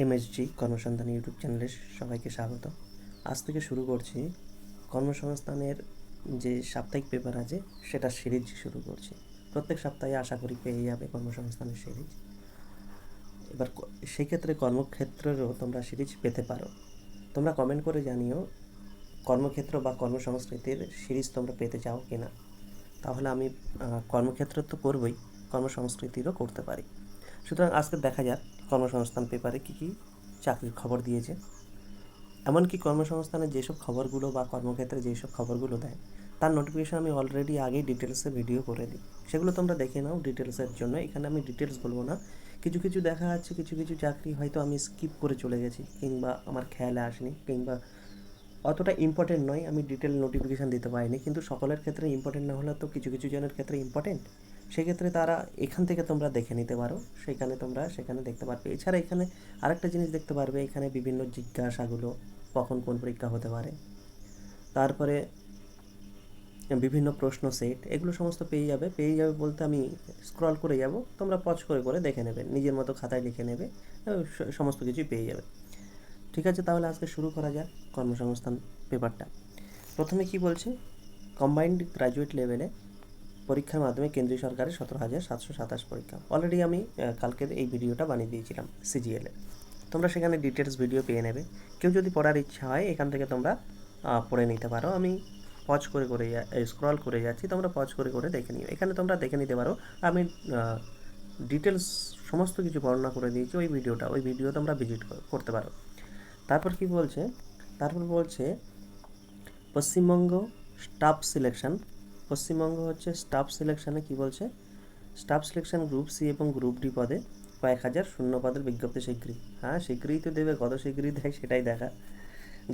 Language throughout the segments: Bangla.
এমএসজি কর্মসংস্থান ইউটিউব চ্যানেলে সবাইকে স্বাগত। আজ থেকে শুরু করছি। কর্মসংস্থানের যে সাপ্তাহিক পেপার আছে, সেটা সিরিজ শুরু করছি। প্রত্যেক সপ্তাহে আশা করি পেয়ে যাবে কর্মসংস্থানের সিরিজ। এবার সেই ক্ষেত্রে কর্মক্ষেত্রেরও তোমরা সিরিজ পেতে পারো। তোমরা কমেন্ট করে জানিও কর্মক্ষেত্র বা কর্মসংস্কৃতির সিরিজ তোমরা পেতে চাও কি না তাহলে আমি কর্মক্ষেত্র তো করবই, কর্মসংস্কৃতিরও করতে পারি। সুতরাং আজকে দেখা যাক কর্মসংস্থান পেপারে কী কী চাকরির খবর দিয়েছে। এমনকি কর্মসংস্থানের যেসব খবরগুলো বা কর্মক্ষেত্রে যেসব খবরগুলো দেয়, তার নোটিফিকেশান আমি অলরেডি আগেই ডিটেলসে ভিডিও করে দিই। সেগুলো তোমরা দেখে নাও ডিটেলসের জন্য। এখানে আমি ডিটেলস বলব না। কিছু কিছু দেখা যাচ্ছে, কিছু কিছু চাকরি হয়তো আমি স্কিপ করে চলে গেছি, কিংবা আমার খেয়ালে আসেনি, কিংবা অতটা ইম্পর্টেন্ট নয়, আমি ডিটেল নোটিফিকেশান দিতে পারিনি। কিন্তু সকলের ক্ষেত্রে ইম্পর্টেন্ট না হলে তো কিছু কিছু জনের ক্ষেত্রে ইম্পর্টেন্ট সেক্ষেত্রে তারা এখান থেকে তোমরা দেখে নিতে পারো। সেখানে তোমরা সেখানে দেখতে পারবে। এছাড়া এখানে আরেকটা জিনিস দেখতে পারবে, এখানে বিভিন্ন জিজ্ঞাসাগুলো কখন কোন পরীক্ষা হতে পারে। তারপরে বিভিন্ন প্রশ্ন সেট, এগুলো সমস্ত পেয়ে যাবে। পেয়ে যাবে বলতে আমি স্ক্রল করে যাব, তোমরা পজ করে করে দেখে নেবে। নিজের মতো খাতায় লিখে নেবে সমস্ত কিছুই পেয়ে যাবে। ঠিক আছে, তাহলে আজকে শুরু করা যাক কর্মসংস্থান পেপারটা প্রথমে কি বলছে? কম্বাইন্ড গ্র্যাজুয়েট লেভেলে পরীক্ষার মাধ্যমে কেন্দ্রীয় সরকারের সতেরো হাজার সাতশো সাতাশ পরীক্ষা। অলরেডি আমি কালকের এই ভিডিওটা বানিয়ে দিয়েছিলাম সিজিএলে তোমরা সেখানে ডিটেলস ভিডিও পেয়ে নেবে। কেউ যদি পড়ার ইচ্ছা হয়, এখান থেকে তোমরা পড়ে নিতে পারো। আমি পজ করে করে স্ক্রল করে যাচ্ছি। তোমরা পজ করে করে দেখে নিও। এখানে তোমরা দেখে নিতে পারো, আমি ডিটেলস সমস্ত কিছু বর্ণনা করে দিয়েছি ওই ভিডিওটা। ওই ভিডিও তোমরা ভিজিট করতে পারো। তারপর কি বলছে? তারপর বলছে, পশ্চিমবঙ্গ স্টাফ সিলেকশন পশ্চিমবঙ্গ হচ্ছে স্টাফ সিলেকশনে কি বলছে? স্টাফ সিলেকশন গ্রুপ সি এবং গ্রুপ ডি পদে কয়েক হাজার শূন্য পদের বিজ্ঞপ্তি শীঘ্রই হ্যাঁ শীঘ্রই তো দেবে, কত শীঘ্রই দেয় সেটাই দেখা।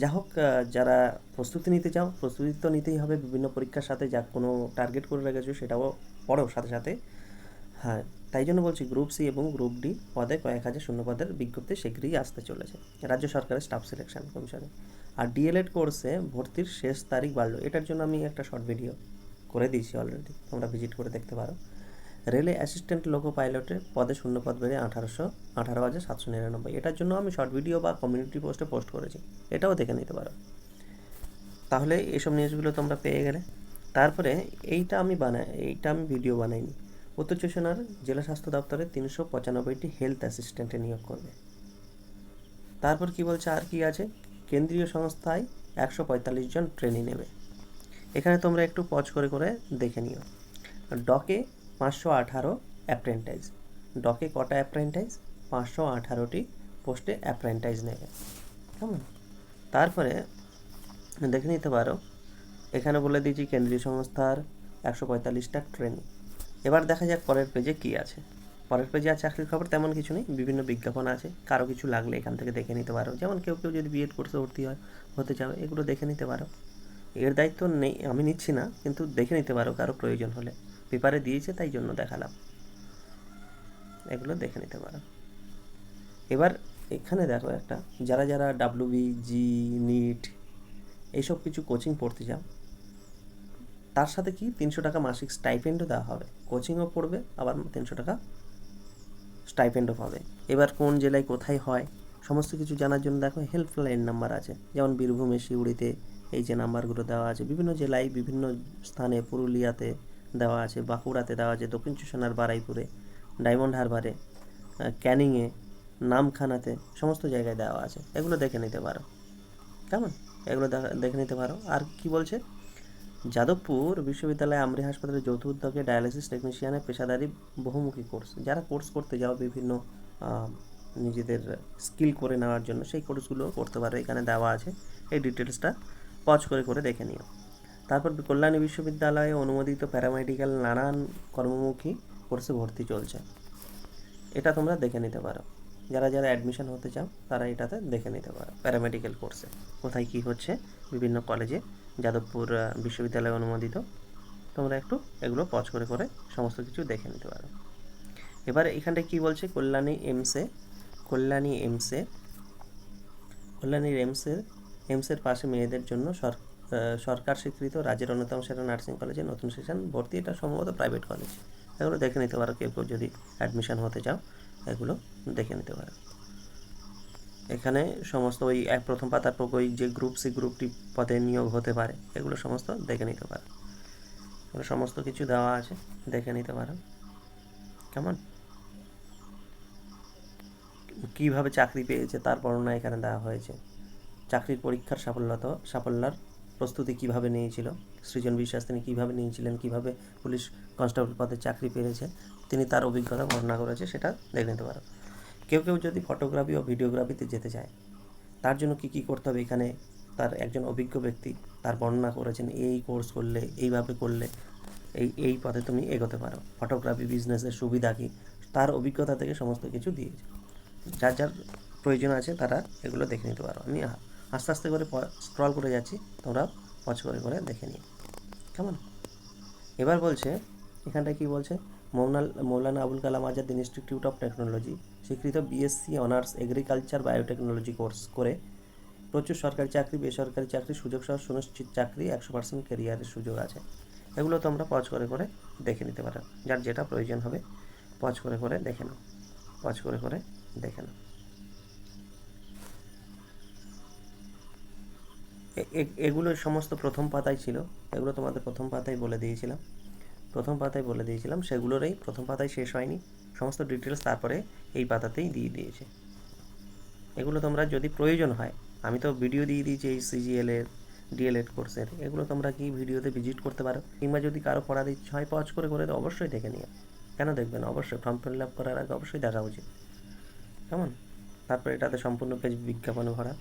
যা হোক যারা প্রস্তুতি নিতে চাও, প্রস্তুতি তো নিতেই হবে, বিভিন্ন পরীক্ষার সাথে যা কোনো টার্গেট করে রেখেছো সেটাও পড়ো সাথে সাথে। হ্যাঁ তাই জন্য বলছি গ্রুপ সি এবং গ্রুপ ডি পদে কয়েক হাজার শূন্য পদের বিজ্ঞপ্তি শীঘ্রই আসতে চলেছে। রাজ্য সরকারের স্টাফ সিলেকশন কমিশনে আর ডিএলএড কোর্সে ভর্তির শেষ তারিখ বাড়লো। এটার জন্য আমি একটা শর্ট ভিডিও করে দিয়েছি অলরেডি তোমরা ভিজিট করে দেখতে পারো। রেলে অ্যাসিস্ট্যান্ট লোকো পাইলটে পদে শূন্য পদ বেড়ে আঠারোশো আঠারো হাজার সাতশো নিরানব্বই। এটার জন্য আমি শর্ট ভিডিও বা কমিউনিটি পোস্টে পোস্ট করেছি, এটাও দেখে নিতে পারো। তাহলে এসব নিউজগুলো তোমরা পেয়ে গেলে। তারপরে এইটা আমি বানাই, এইটা আমি ভিডিও বানাইনি। উত্তর চব্বিশ জেলা স্বাস্থ্য দপ্তরে তিনশো পঁচানব্বইটি হেলথ অ্যাসিস্ট্যান্টে নিয়োগ করবে। তারপর কি বলছে আর কি আছে? কেন্দ্রীয় সংস্থায় একশো পঁয়তাল্লিশ জন ট্রেনিং নেবে। এখানে তোমরা একটু পজ করে করে দেখে নিও। ডকে পাঁচশো আঠারো অ্যাপ্রেন্টাইজ ডকে কটা অ্যাপ্রেন্টাইজ পাঁচশো আঠারোটি পোস্টে অ্যাপ্রেন্টাইজ নেবে। কেমন? তারপরে দেখে নিতে পারো, এখানে বলে দিয়েছি কেন্দ্রীয় সংস্থার একশো পঁয়তাল্লিশটা ট্রেনিং এবার দেখা যাক পরের পেজে কী আছে। পরের পেজে আর চাকরির খবর তেমন কিছু নেই, বিভিন্ন বিজ্ঞাপন আছে, কারও কিছু লাগলে এখান থেকে দেখে নিতে পারো। যেমন কেউ কেউ যদি বিএড কোর্সে ভর্তি হয়, হতে চাও এগুলো দেখে নিতে পারো। এর দায়িত্ব নেই, আমি নিচ্ছি না, কিন্তু দেখে নিতে পারো কারও প্রয়োজন হলে। পেপারে দিয়েছে, তাই জন্য দেখালাম। এগুলো দেখে নিতে পারো। এবার এখানে দেখো একটা, যারা যারা ডাব্লিউবি জি নিট এইসব কিছু কোচিং পড়তে যাও তার সাথে কি তিনশো টাকা মাসিক স্টাইপেন্ডও দেওয়া হবে? কোচিংও পড়বে, আবার তিনশো টাকা স্টাইপেন্ডও পাবে। এবার কোন জেলায় কোথায় হয়, সমস্ত কিছু জানার জন্য দেখো হেল্পলাইন নাম্বার আছে। যেমন বীরভূমে শিউড়িতে এই যে নাম্বারগুলো দেওয়া আছে, বিভিন্ন জেলায় বিভিন্ন স্থানে পুরুলিয়াতে দেওয়া আছে, বাঁকুড়াতে দেওয়া আছে, দক্ষিণ চুষণার বারাইপুরে, ডায়মন্ড হারবারে ক্যানিংয়ে, নামখানাতে সমস্ত জায়গায় দেওয়া আছে। এগুলো দেখে নিতে পারো। কেমন? এগুলো দেখা- দেখে নিতে পারো। আর কি বলছে? যাদবপুর বিশ্ববিদ্যালয় আমরি হাসপাতালে যৌথ উদ্যোগে ডায়ালিসিস টেকনিশিয়ানের পেশাদারি বহুমুখী কোর্স, যারা কোর্স করতে যাও বিভিন্ন নিজেদের স্কিল করে নেওয়ার জন্য, সেই কোর্সগুলো করতে পারো। এখানে দেওয়া আছে। এই ডিটেলসটা পজ করে করে দেখে নিও। তারপর কল্যাণী বিশ্ববিদ্যালয়ে অনুমোদিত প্যারামেডিক্যাল নানান কর্মমুখী কোর্সে ভর্তি চলছে। এটা তোমরা দেখে নিতে পারো। যারা যারা অ্যাডমিশন হতে চাও, তারা এটাতে দেখে নিতে পারো প্যারামেডিক্যাল কোর্সে। কোথায় কি হচ্ছে? বিভিন্ন কলেজে যাদবপুর বিশ্ববিদ্যালয়ে অনুমোদিত। তোমরা একটু এগুলো পজ করে করে সমস্ত কিছু দেখে নিতে পারো। এবার এখানটায় কি বলছে? কল্যাণী এমসে কল্যাণী এমসে, কল্যাণীর এমসের এমসের পাশে মেয়েদের জন্য সর- সরকার স্বীকৃত রাজ্যের অন্যতম সেরা নার্সিং কলেজে নতুন সেশন ভর্তি। এটা সম্ভবত প্রাইভেট কলেজ। এগুলো দেখে নিতে পারো কেউ কেউ যদি অ্যাডমিশন হতে চাও, এগুলো দেখে নিতে পারো। এখানে সমস্ত ওই এক প্রথম পাতার ওই যে গ্রুপ সি গ্রুপটি পদে নিয়োগ হতে পারে, এগুলো সমস্ত দেখে নিতে পারো। এগুলো সমস্ত কিছু দেওয়া আছে, দেখে নিতে পারো। কেমন? কীভাবে চাকরি পেয়েছে তার বর্ণনা এখানে দেওয়া হয়েছে। চাকরির পরীক্ষার সাফল্যত, সাফল্যর প্রস্তুতি কীভাবে নিয়েছিল? সৃজন বিশ্বাস, তিনি কীভাবে নিয়েছিলেন? কীভাবে পুলিশ কনস্টেবল পদে চাকরি পেয়েছে? তিনি তার অভিজ্ঞতা বর্ণনা করেছে, সেটা দেখে নিতে পারো। কেউ কেউ যদি ফটোগ্রাফি ও ভিডিওগ্রাফিতে যেতে চায়, তার জন্য কি কি করতে হবে এখানে? তার একজন অভিজ্ঞ ব্যক্তি তার বর্ণনা করেছেন, এই কোর্স করলে, এইভাবে করলে, এই এই পথে তুমি এগোতে পারো। ফটোগ্রাফি বিজনেসের সুবিধা কী? তার অভিজ্ঞতা থেকে সমস্ত কিছু দিয়েছে। যার যার প্রয়োজন আছে তারা এগুলো দেখে নিতে পারো। আমি আস্তে আস্তে করে স্ক্রল করে যাচ্ছি। তোমরা পজ করে করে দেখে নিই কেমন? এবার বলছে, এখানটায় কি বলছে? মৌনাল Maulana Abul Kalam Azad institute of technology স্বীকৃত BSc honours agriculture biotechnology course করে প্রচুর সরকারি চাকরি, বেসরকারি চাকরি, সুযোগ সহ সুনিশ্চিত চাকরি, একশো পার্সেন্ট কেরিয়ারের সুযোগ আছে। এগুলো তোমরা পজ করে করে দেখে নিতে পারো। যার যেটা প্রয়োজন হবে পজ করে করে দেখে নাও। পজ করে করে দেখে নাও। এগুলো সমস্ত প্রথম পাতায় ছিল। এগুলো তোমাদের প্রথম পাতায় বলে দিয়েছিলাম। প্রথম পাতায় বলে দিয়েছিলাম, সেগুলোরই প্রথম পাতায় শেষ হয়নি। সমস্ত ডিটেলস তারপরে এই পাতাতেই দিয়ে দিয়েছে। এগুলো তোমরা যদি প্রয়োজন হয়, আমি তো ভিডিও দিয়ে দিয়েছি এই সিজিএল এর ডিএলএড কোর্সের এগুলো তোমরা কি ভিডিওতে ভিজিট করতে পারো? কিংবা যদি কারও পড়ার ইচ্ছা হয় পজ করে করে অবশ্যই দেখে নিও। কেন দেখবেন অবশ্যই ফর্ম ফিল আপ করার আগে অবশ্যই দেখা উচিত। কেমন? তারপরে এটাতে সম্পূর্ণ পেজ বিজ্ঞাপনে ভরা।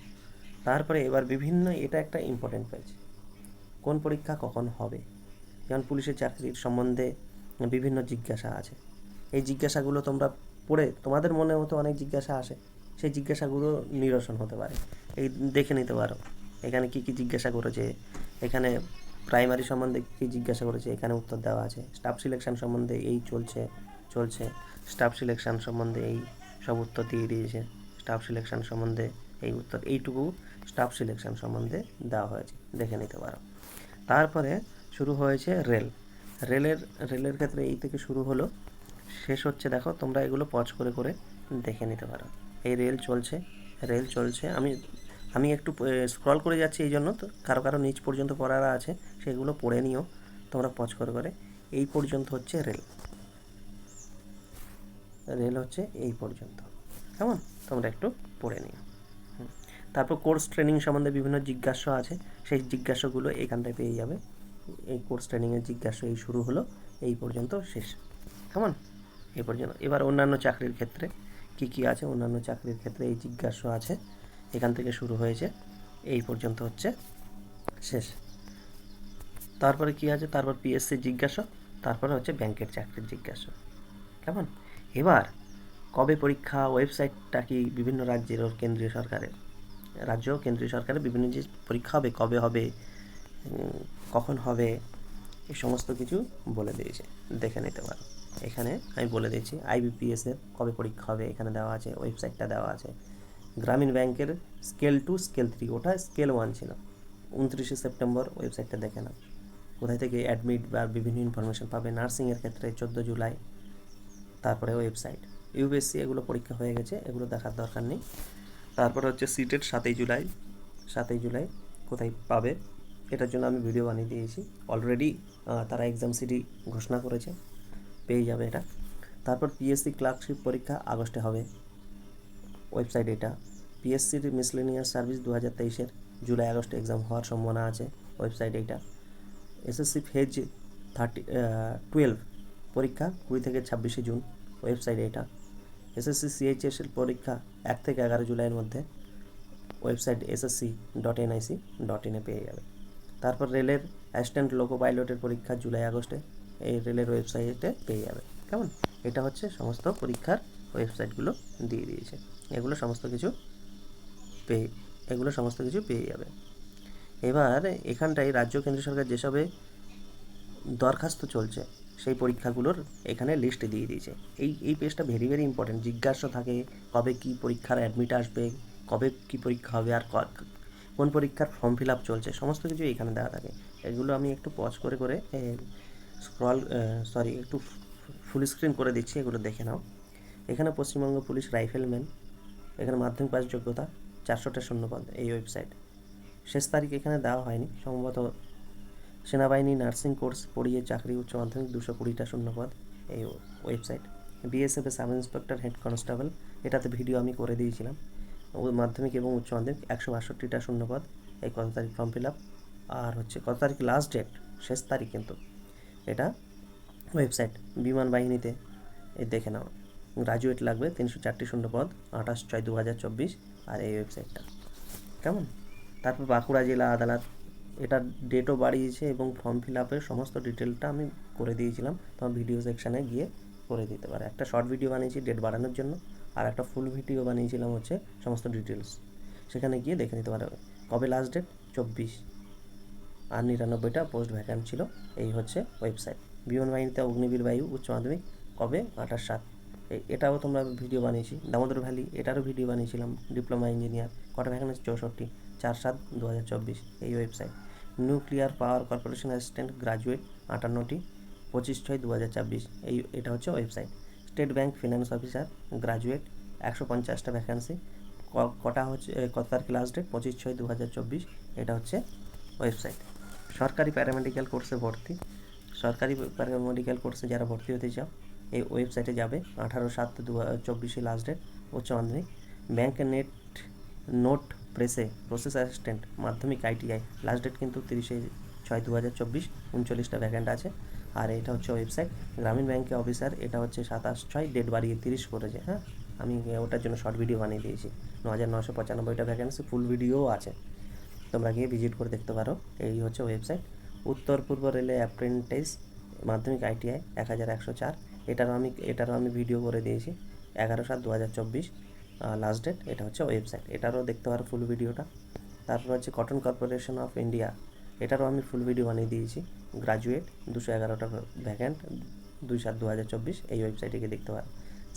তারপরে এবার বিভিন্ন, এটা একটা ইম্পর্টেন্ট পেজ কোন পরীক্ষা কখন হবে? যেমন পুলিশের চাকরির সম্বন্ধে বিভিন্ন জিজ্ঞাসা আছে। এই জিজ্ঞাসাগুলো তোমরা পড়ে, তোমাদের মনে মতো অনেক জিজ্ঞাসা আসে, সেই জিজ্ঞাসাগুলো নিরসন হতে পারে। এই দেখে নিতে পারো, এখানে কি কি জিজ্ঞাসা করেছে, এখানে প্রাইমারি সম্বন্ধে কী জিজ্ঞাসা করেছে, এখানে উত্তর দেওয়া আছে। স্টাফ সিলেকশন সম্বন্ধে এই চলছে চলছে। স্টাফ সিলেকশন সম্বন্ধে এই সব উত্তর দিয়ে দিয়েছে। স্টাফ সিলেকশন সম্বন্ধে এই উত্তর, এইটুকু স্টাফ সিলেকশন সম্বন্ধে দেওয়া হয়েছে, দেখে নিতে পারো। তারপরে শুরু হয়েছে রেল। রেলের রেলের ক্ষেত্রে এই থেকে শুরু হলো। শেষ হচ্ছে দেখো, তোমরা এগুলো পজ করে করে দেখে নিতে পারো। এই রেল চলছে রেল চলছে। আমি আমি একটু স্ক্রল করে যাচ্ছি এই জন্য। তো কারও কারও নিচ পর্যন্ত পড়ারা আছে, সেগুলো পড়ে নিও। তোমরা পজ করে করে এই পর্যন্ত হচ্ছে রেল। রেল হচ্ছে এই পর্যন্ত। কেমন? তোমরা একটু পড়ে নিও। তারপর কোর্স ট্রেনিং সম্বন্ধে বিভিন্ন জিজ্ঞাসা আছে, সেই জিজ্ঞাসাগুলো এখানটায় পেয়ে যাবে। এই কোর্স ট্রেনিংয়ের জিজ্ঞাসা এই শুরু হলো, এই পর্যন্ত শেষ। কেমন? এই পর্যন্ত। এবার অন্যান্য চাকরির ক্ষেত্রে কি কি আছে? অন্যান্য চাকরির ক্ষেত্রে এই জিজ্ঞাসা আছে। এখান থেকে শুরু হয়েছে। এই পর্যন্ত হচ্ছে শেষ। তারপরে কি আছে? তারপর পিএসসি জিজ্ঞাসা, তারপরে হচ্ছে ব্যাংকের চাকরির জিজ্ঞাসা। কেমন? এবার কবে পরীক্ষা? ওয়েবসাইটটা কি বিভিন্ন রাজ্যের ও কেন্দ্রীয় সরকারের? রাজ্য, কেন্দ্রীয় সরকারের বিভিন্ন যে পরীক্ষা হবে, কবে হবে কখন হবে এই সমস্ত কিছু বলে দিয়েছে। দেখে নিতে পারো। এখানে আমি বলে দিয়েছি আইবিপিএস এর কবে পরীক্ষা হবে, এখানে দেওয়া আছে, ওয়েবসাইটটা দেওয়া আছে। গ্রামীণ ব্যাংকের স্কেল টু স্কেল থ্রি, ওটা স্কেল ওয়ান ছিল। উনত্রিশে সেপ্টেম্বর ওয়েবসাইটটা দেখে নাও। কোথায় থেকে অ্যাডমিট বা বিভিন্ন ইনফরমেশন পাবে নার্সিংয়ের ক্ষেত্রে চোদ্দ জুলাই। তারপরে ওয়েবসাইট। ইউপিএসসি এগুলো পরীক্ষা হয়ে গেছে, এগুলো দেখার দরকার নেই। তারপরে হচ্ছে সিটের সাতই জুলাই সাতই জুলাই কোথায় পাবে? এটার জন্য আমি ভিডিও বানিয়ে দিয়েছি। অলরেডি তারা এক্সাম সিটি ঘোষণা করেছে। পেয়ে যাবে এটা। তারপর পিএসসি ক্লার্কশিপ পরীক্ষা আগস্টে হবে। ওয়েবসাইট এটা। পিএসসির মিসলেনিয়াস সার্ভিস দু হাজার তেইশের জুলাই, আগস্টে এক্সাম হওয়ার সম্ভাবনা আছে। ওয়েবসাইট এইটা এসএসসি ফেজ থার্টি টুয়েলভ পরীক্ষা কুড়ি থেকে ছাব্বিশে জুন। ওয়েবসাইট এটা। এসএসসি সিএইচএস এর পরীক্ষা এক থেকে এগারো জুলাইয়ের মধ্যে website SSC dot NIC dot ইনে পেয়ে যাবে। তারপর রেলের অ্যাসিস্ট্যান্ট লোকো পাইলটের পরীক্ষা জুলাই আগস্টে এই রেলের ওয়েবসাইটে পেয়ে যাবে। কেমন? এটা হচ্ছে সমস্ত পরীক্ষার ওয়েবসাইটগুলো দিয়ে দিয়েছে। এগুলো সমস্ত কিছু পেয়ে, এগুলো সমস্ত কিছু পেয়ে যাবে। এবার এখানটায় রাজ্য কেন্দ্র সরকার যেসবে দরখাস্ত চলছে, সেই পরীক্ষাগুলোর এখানে লিস্ট দিয়ে দিয়েছে। এই এই পেজটা ভেরি ভেরি ইম্পর্টেন্ট জিজ্ঞাসা থাকে, কবে কি পরীক্ষার অ্যাডমিট আসবে, কবে কি পরীক্ষা হবে, আর কোন পরীক্ষার ফর্ম ফিল আপ চলছে, সমস্ত কিছু এখানে দেওয়া থাকে। এগুলো আমি একটু পজ করে করে স্ক্রল সরি একটু ফুল স্ক্রিন করে দিচ্ছি, এগুলো দেখে নাও। এখানে পশ্চিমবঙ্গ পুলিশ রাইফেলম্যান এখানে মাধ্যমিক পাস যোগ্যতা চারশোটা শূন্যপদ এই ওয়েবসাইট শেষ তারিখ এখানে দেওয়া হয়নি, সম্ভবত সেনাবাহিনী নার্সিং কোর্স পড়িয়ে চাকরি, উচ্চ মাধ্যমিক দুশো কুড়িটা শূন্যপদ, এই ওয়েবসাইট। বিএসএফে সাব ইন্সপেক্টর, হেড কনস্টেবল। এটাতে ভিডিও আমি করে দিয়েছিলাম। মাধ্যমিক এবং উচ্চ মাধ্যমিক একশো বাষট্টিটা শূন্যপদ, এই কত তারিখ ফর্ম ফিল আপ আর হচ্ছে কত তারিখ লাস্ট ডেট শেষ তারিখ কিন্তু এটা ওয়েবসাইট। বিমান বাহিনীতে এই দেখে নাও। গ্রাজুয়েট লাগবে তিনশো চারটি শূন্যপদ, আঠাশ ছয় দু হাজার চব্বিশ, আর এই ওয়েবসাইটটা। কেমন? তারপর বাঁকুড়া জেলা আদালত এটার ডেটও বাড়িয়েছে এবং ফর্ম ফিল আপের সমস্ত ডিটেলটা আমি করে দিয়েছিলাম। তোমার ভিডিও সেকশানে গিয়ে করে দিতে পারে। একটা শর্ট ভিডিও বানিয়েছি ডেট বাড়ানোর জন্য। আর একটা ফুল ভিডিও বানিয়েছিলাম হচ্ছে সমস্ত ডিটেলস সেখানে গিয়ে দেখে নিতে পারবে কবে লাস্ট ডেট চব্বিশ। আর নিরানব্বইটা পোস্ট ভ্যাকান্ট ছিল। এই হচ্ছে ওয়েবসাইট বিমান বাহিনীতে অগ্নিবীর বায়ু, উচ্চ মাধ্যমিক, কবে? আঠাশ সাত। এটাও তোমরা ভিডিও বানিয়েছি। দামোদর ভ্যালি, এটারও ভিডিও বানিয়েছিলাম। ডিপ্লোমা ইঞ্জিনিয়ার কটা ভ্যাকান্সি চৌষট্টি। চার সাত দু হাজার চব্বিশ। এই website nuclear power corporation assistant graduate আটান্নটি, পঁচিশ ছয় দু হাজার চব্বিশ এই, এটা হচ্ছে website state bank finance officer graduate একশো পঞ্চাশটা ভ্যাকান্সি কটা হচ্ছে কত তারিখ লাস্ট ডেট পঁচিশ ছয় দু হাজার চব্বিশ। এটা হচ্ছে ওয়েবসাইট সরকারি প্যারামেডিক্যাল কোর্সে ভর্তি। সরকারি প্যারামেডিক্যাল কোর্সে যারা ভর্তি হতে চাও, এই ওয়েবসাইটে যাবে। আঠারো সাত দু চব্বিশে লাস্ট ডেট উচ্চ মাধ্যমিক। ব্যাংকের নেট নোট প্রেসে প্রসেস অ্যাসিস্ট্যান্ট মাধ্যমিক আইটিআই, লাস্ট ডেট কিন্তু তিরিশে ছয় দু হাজার চব্বিশ, উনচল্লিশটা ভ্যাকেন্ট আছে। আর এটা হচ্ছে ওয়েবসাইট, গ্রামীণ ব্যাংকে অফিসার, এটা হচ্ছে সাতাশ ছয়, ডেট বাড়িয়ে তিরিশ করেছে হ্যাঁ? আমি ওটার জন্য শর্ট ভিডিও বানিয়ে দিয়েছি ন হাজার নশো পঁচানব্বইটা ভ্যাকেন্সি, ফুল ভিডিও আছে। তোমরা গিয়ে ভিজিট করে দেখতে পারো, এই হচ্ছে ওয়েবসাইট। উত্তর পূর্ব রেলে অ্যাপ্রেন্টিস, মাধ্যমিক আইটিআই, এক হাজার একশো চার, এটারও আমি এটারও আমি ভিডিও করে দিয়েছি, এগারো সাত দু হাজার চব্বিশ। লাস্ট ডেট এটা হচ্ছে ওয়েবসাইট এটারও দেখতে পারো ফুল ভিডিওটা তারপর হচ্ছে কটন কর্পোরেশন অফ ইন্ডিয়া এটারও আমি ফুল ভিডিও বানিয়ে দিয়েছি। গ্রাজুয়েট দুশো এগারোটা ভ্যাকেন্ট দুই সাত দু হাজার চব্বিশ, এই ওয়েবসাইটে গিয়ে দেখতে পারো।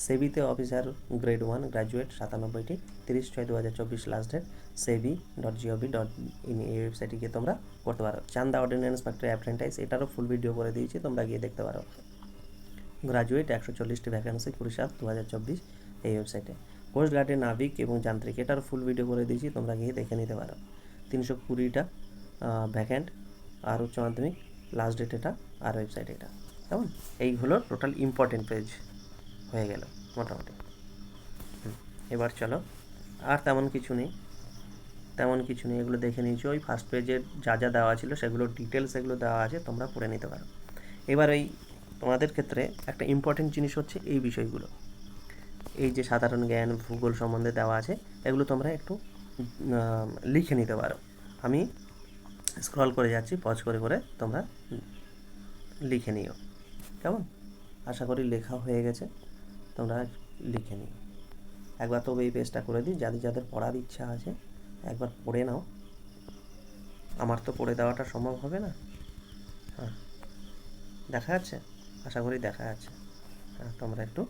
সেবিতে অফিসার গ্রেড ওয়ান গ্রাজুয়েট সাতানব্বইটি, তিরিশ ছয় দু হাজার চব্বিশ last date SEBI dot GOV dot in এই ওয়েবসাইটে গিয়ে তোমরা করতে পারো। চান্দা অর্ডিন্যান্স ফ্যাক্টরি অ্যাপ্রেন্টাইজ এটারও ফুল ভিডিও করে দিয়েছি, তোমরা গিয়ে দেখতে পারো। গ্রাজুয়েট একশো চল্লিশটি ভ্যাকেন্সি কুড়ি সাত দু হাজার চব্বিশ, এই ওয়েবসাইটে কোস্ট গার্ডে নাবিক এবং যান্ত্রিক এটারও ফুল ভিডিও করে দিয়েছি, তোমরা গিয়ে দেখে নিতে পারো। তিনশো কুড়িটা ভ্যাকেন্ট আর উচ্চ মাধ্যমিক লাস্ট ডেট এটা আর ওয়েবসাইট এটা। কেমন? এই হলো টোটাল ইম্পর্টেন্ট পেজ হয়ে গেল, মোটামুটি। এবার চলো, আর তেমন কিছু নেই। তেমন কিছু নেই, এগুলো দেখে নিয়েছি। ওই ফার্স্ট পেজে যা যা দেওয়া ছিল, সেগুলো ডিটেলস এগুলো দেওয়া আছে, তোমরা পড়ে নিতে পারো। এবার ওই তোমাদের ক্ষেত্রে একটা ইম্পর্টেন্ট জিনিস হচ্ছে এই বিষয়গুলো। এই যে সাধারণ জ্ঞান, ভূগোল সম্বন্ধে দেওয়া আছে, এগুলো তোমরা একটু লিখে নিতে পারো। আমি স্ক্রল করে যাচ্ছি পজ করে করে তোমরা লিখে নিও। কেমন? আশা করি লেখা হয়ে গেছে। তোমরা লিখে নিও। একবার তবে এই পেজটা করে দিই। যাদের যাদের পড়ার ইচ্ছা আছে, একবার পড়ে নাও। আমার তো পড়ে দেওয়াটা সম্ভব হবে না। হ্যাঁ দেখা যাচ্ছে? আশা করি দেখা যাচ্ছে। হ্যাঁ তোমরা একটু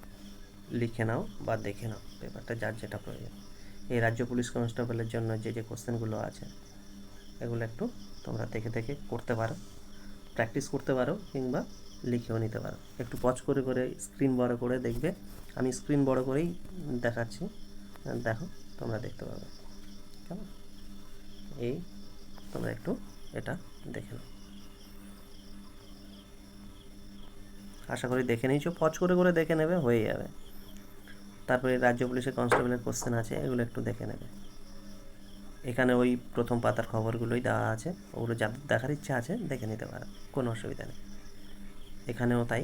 লিখে নাও বা দেখে নাও, পেপারটা যার যেটা প্রয়োজন। এই রাজ্য পুলিশ কনস্টেবলের জন্য যে যে কোশ্চেনগুলো আছে, এগুলো একটু তোমরা দেখে দেখে করতে পারো, প্র্যাকটিস করতে পারো কিংবা লিখেও নিতে পারো। একটু পজ করে করে স্ক্রিন বড় করে দেখবে। আমি স্ক্রিন বড় করেই দেখাচ্ছি। দেখো, তোমরা দেখতে পাবে। কেমন? এই, তোমরা একটু এটা দেখে নাও। আশা করি দেখে নিয়েছো। পজ করে করে দেখে নেবে, হয়ে যাবে। তারপরে রাজ্য পুলিশের কনস্টেবলের কোশ্চেন আছে, এগুলো একটু দেখে নেবে। এখানে ওই প্রথম পাতার খবরগুলোই দেওয়া আছে, ওগুলো যাদের দেখার ইচ্ছা আছে দেখে নিতে পারো, কোনো অসুবিধা নেই। এখানেও তাই,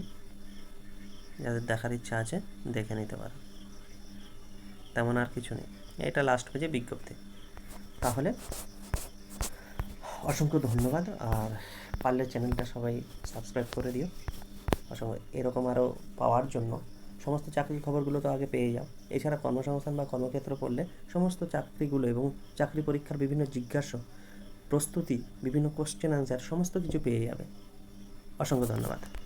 যাদের দেখার ইচ্ছা আছে দেখে নিতে পারো। তেমন আর কিছু নেই। এটা লাস্ট পেজে বিজ্ঞপ্তি। তাহলে অসংখ্য ধন্যবাদ, আর পারলে চ্যানেলটা সবাই সাবস্ক্রাইব করে দিও। অসংখ্য, এরকম আরও পাওয়ার জন্য সমস্ত চাকরির খবরগুলো তো আগে পেয়ে যাও। এছাড়া কর্মসংস্থান বা কর্মক্ষেত্র পড়লে সমস্ত চাকরিগুলো এবং চাকরি পরীক্ষার বিভিন্ন জিজ্ঞাসা, প্রস্তুতি, বিভিন্ন কোশ্চেন আনসার সমস্ত কিছু পেয়ে যাবে। অসংখ্য ধন্যবাদ।